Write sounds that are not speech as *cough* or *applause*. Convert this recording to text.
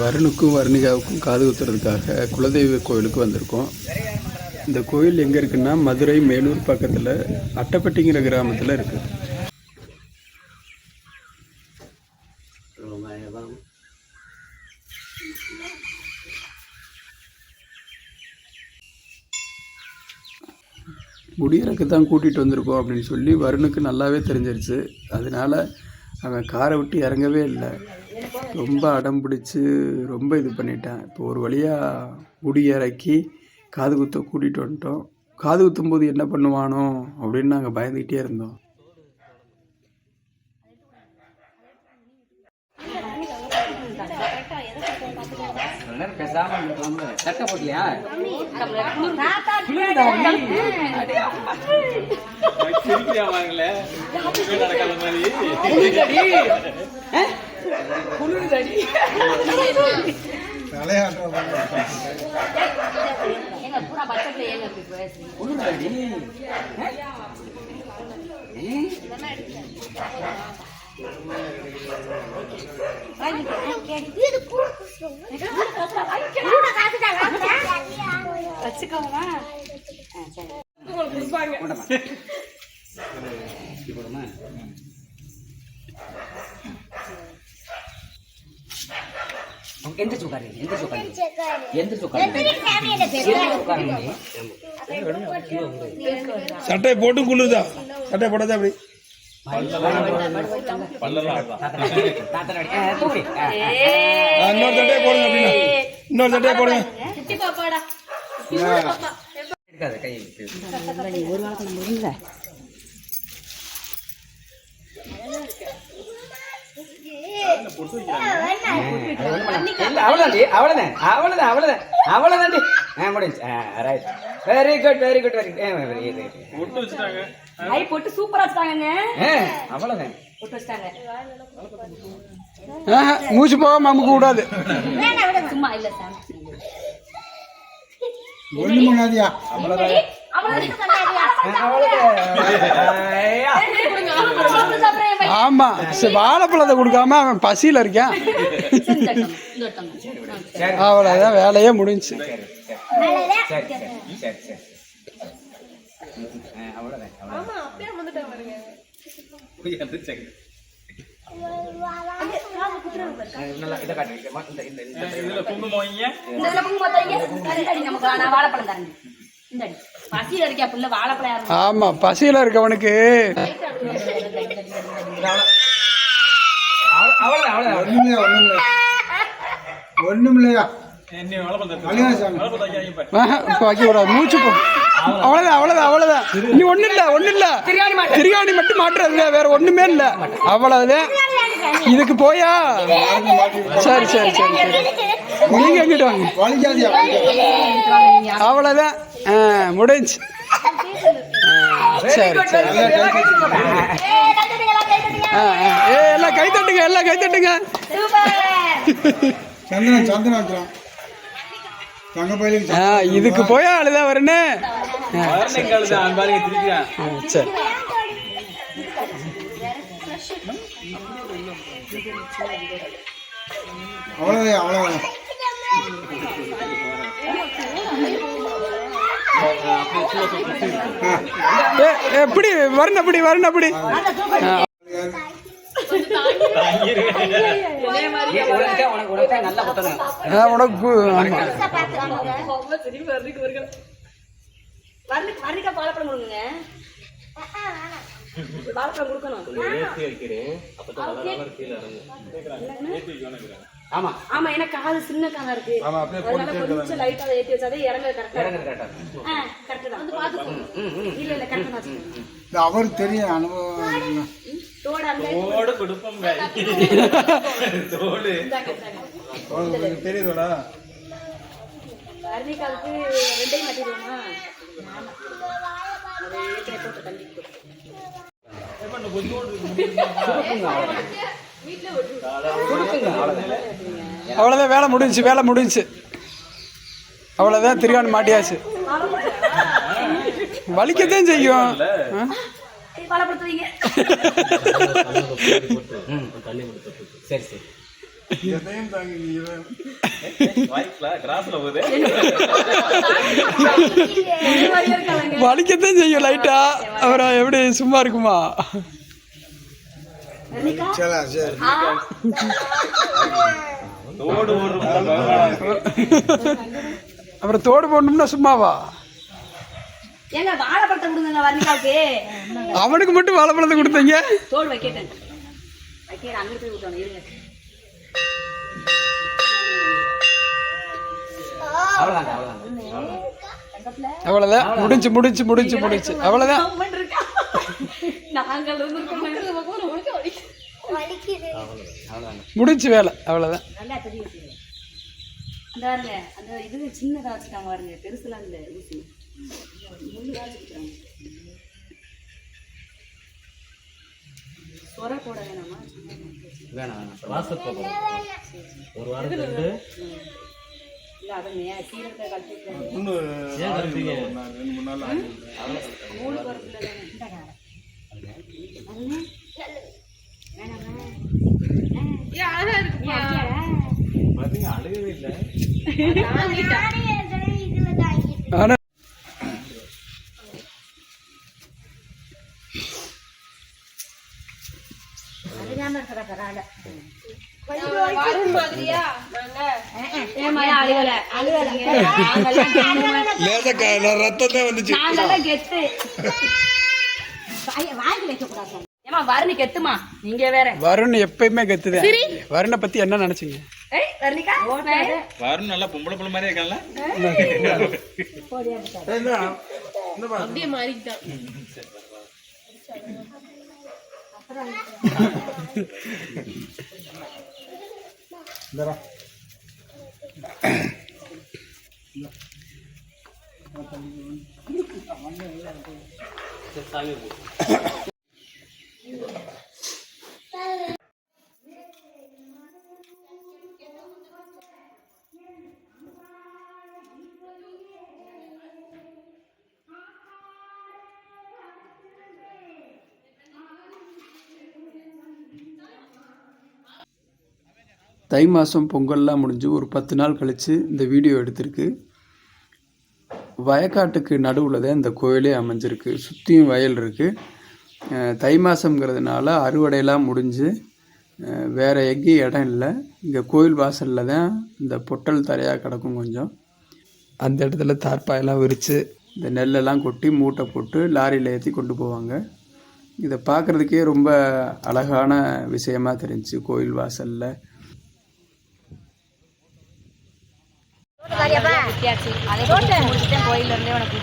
வருணுக்கும் வர்ணிகாவுக்கும் காது குத்துறதுக்காக குலதெய்வ கோயிலுக்கு வந்திருக்கோம். இந்த கோயில் எங்கே இருக்குன்னா மதுரை மேலூர் பக்கத்தில் அட்டப்பட்டிங்கிற கிராமத்தில் இருக்குது முடியறக்கு தான் கூட்டிகிட்டு வந்திருக்கோம் அப்படின்னு சொல்லி வருணுக்கு நல்லாவே தெரிஞ்சிருச்சு. அதனால அவன் காரை விட்டு இறங்கவே இல்லை. ரொம்ப அடம் பிடிச்சி ரொம்ப இது பண்ணிட்டான். இப்போ ஒரு வழியாக முடி இறக்கி காது குத்த கூட்டிகிட்டு வந்துட்டோம். காது குத்தும் போது என்ன பண்ணுவானோ அப்படின்னு நாங்கள் பயந்துக்கிட்டே இருந்தோம். பேசாம சட்டை போடலையா பட்ஜெட்ல பேசுறீங்க வச்சுக்கோமா எந்திரிச்சு உட்காருங்க எந்திரிச்சு உட்காருங்க எந்திரிச்சு உட்காருங்க. எந்திரிச்சு உட்காருங்க. சட்டை போட்டு குளிர்தா? சட்டை போடாதா அப்படி. இன்னொரு சட்டையை போடுங்க அப்படின்னா. இன்னொரு சட்டையை போடுங்க. குட்டி பாப்பாடா. இருக்காது கை விட்டு. ஒரு வாரத்தை நம்ம அவ்வளவுதான், அவ்வளவுதான், அவ்வளவுதான், அவ்வளவுதான்டி. ஆ. ஐ போட்டு சூப்பரா வச்சுட்டாங்கங்க. ஆ, அவ்வளவுதான். போட்டு வச்சிட்டாங்க. மூச்சு போகாம அமுக்க கூடாது. சும்மா இல்ல சார். ஆ, அவ்வளவுதான். ஆமா. வாழைப்பழத்தை கொடுக்காம அவன் பசியில இருக்கான். வேலையே அவ்வளவுதான், இந்த- இந்த- வாழைப்பழம் ஆமா பசியில இருக்கவனுக்கு ஆஹா, இப்ப வைக்க கூடாது மூச்சு அவ்வளவுதான். அவ்வளவுதான் அவ்வளவுதான் நீ ஒண்ணு இல்ல ஒண்ணு இல்ல. திருகாணி மட்டும் மாட்டுறது வேற ஒண்ணுமே இல்ல. அவ்வளவுதான். இதுக்கு போயா? சரி சரி சரி சரி. நீங்க எங்கிட்டு வாங்க? வலிக்காதியா? அவ்வளவுதான். முடிஞ்சு. சரி சரி. ஆ, ஆ. ஏ எல்லாம் கை தட்டுங்க எல்லாம் கை தட்டுங்க. பயிலுக்கு ஆ, இதுக்கு போயா அழுதா வரனே சரி அவ்வளோதான் அவ்வளோதான் எப்படி வரணும் அப்படி வரணும் அப்படி ஏன் உனக்கு உனக்கு பாலப்படம் கொடுங்க. வாழைப்பழம் கொடுக்கணும். ஆமா. ஆமா ஏன்னா காது சின்ன காதா இருக்கு. அதனால கொஞ்சம் லைட்டா ஏத்தி வச்சாதே இறங்க கரெக்டா இறங்குது கரெக்டா கரெக்ட் தான். வந்து பாத்துக்கோங்க இல்ல இல்ல கரெக்டா தான் அவருக்கு தெரியும் அனுபவம். தோட தெரியுதோடா? வர்ணிகாவுக்கு ரெண்டையும் மாட்டிடுவோமா அது ஏற்கனவே போட்டு தள்ளி அவ்வளோதான் வேலை முடிஞ்சுச்சு வேலை முடிஞ்சுச்சு. அவ்வளோதான் திருகாணி மாட்டியாச்சு. வலிக்கத்தான் செய்யும்? வாழைப்படுத்துவீங்க சரி. சரி *laughs* வலிக்கத்தான் செய்யும் லைட்டா அப்புறம் எப்படி சும்மா இருக்குமா? அப்புறம் தோடு போடணும்னா சும்மாவா? அவனுக்கு மட்டும் வாழைப்பழத்தை கொடுத்தீங்க? அவ்வளோதான் முடிஞ்சு முடிஞ்சு முடிஞ்சு முடிஞ்சு. அவ்வளோதான் கவர்மெண்ட் இருக்கா நாங்கள் இருந்திருக்கோம் அவ்வளோதாங்க முடிஞ்சு வேலை அவ்வளோதான் பாருங்க அந்த இது சின்னதா வச்சுட்டாங்க பாருங்க பெருசுலாம் இல்லை ஊசி முள்ளுதான் வச்சுருக்காங்க சொர போட வேணாமா. வேணாம் வேணாம் இல்லை அதை மே சீரத்தை கழிச்சு மூணு வரத்துல தானே ஆனால் ஏமா வருணி கெத்துமா நீங்க வேற வருண் எப்பயுமே கத்துதான் வருணை பத்தி என்ன நினைச்சீங்க? ஏய் வர்ணிகா? வரும் நல்லா பொம்பளை மாதிரி Dara. தை மாதம் பொங்கல்லாம் முடிஞ்சு ஒரு பத்து நாள் கழித்து இந்த வீடியோ எடுத்திருக்கு. வயக்காட்டுக்கு நடுவில் தான் இந்த கோயிலே அமைஞ்சிருக்கு. சுற்றியும் வயல் இருக்குது தை மாதங்கிறதுனால அறுவடையெல்லாம் முடிஞ்சு வேறு எங்கேயும் இடம் இல்லை. இங்கே கோயில் வாசலில் தான் இந்த பொட்டல் தரையாக கிடக்கும் கொஞ்சம். அந்த இடத்துல தார்ப்பாயெல்லாம் விரித்து இந்த நெல்லெல்லாம் கொட்டி மூட்டை போட்டு லாரியில் ஏற்றி கொண்டு போவாங்க. இதை பார்க்குறதுக்கே ரொம்ப அழகான விஷயமா தெரிஞ்சுச்சு கோயில் வாசலில். வித்தியாச்சு அதை முடிச்சுட்டு கோயில்ல இருந்தே உனக்கு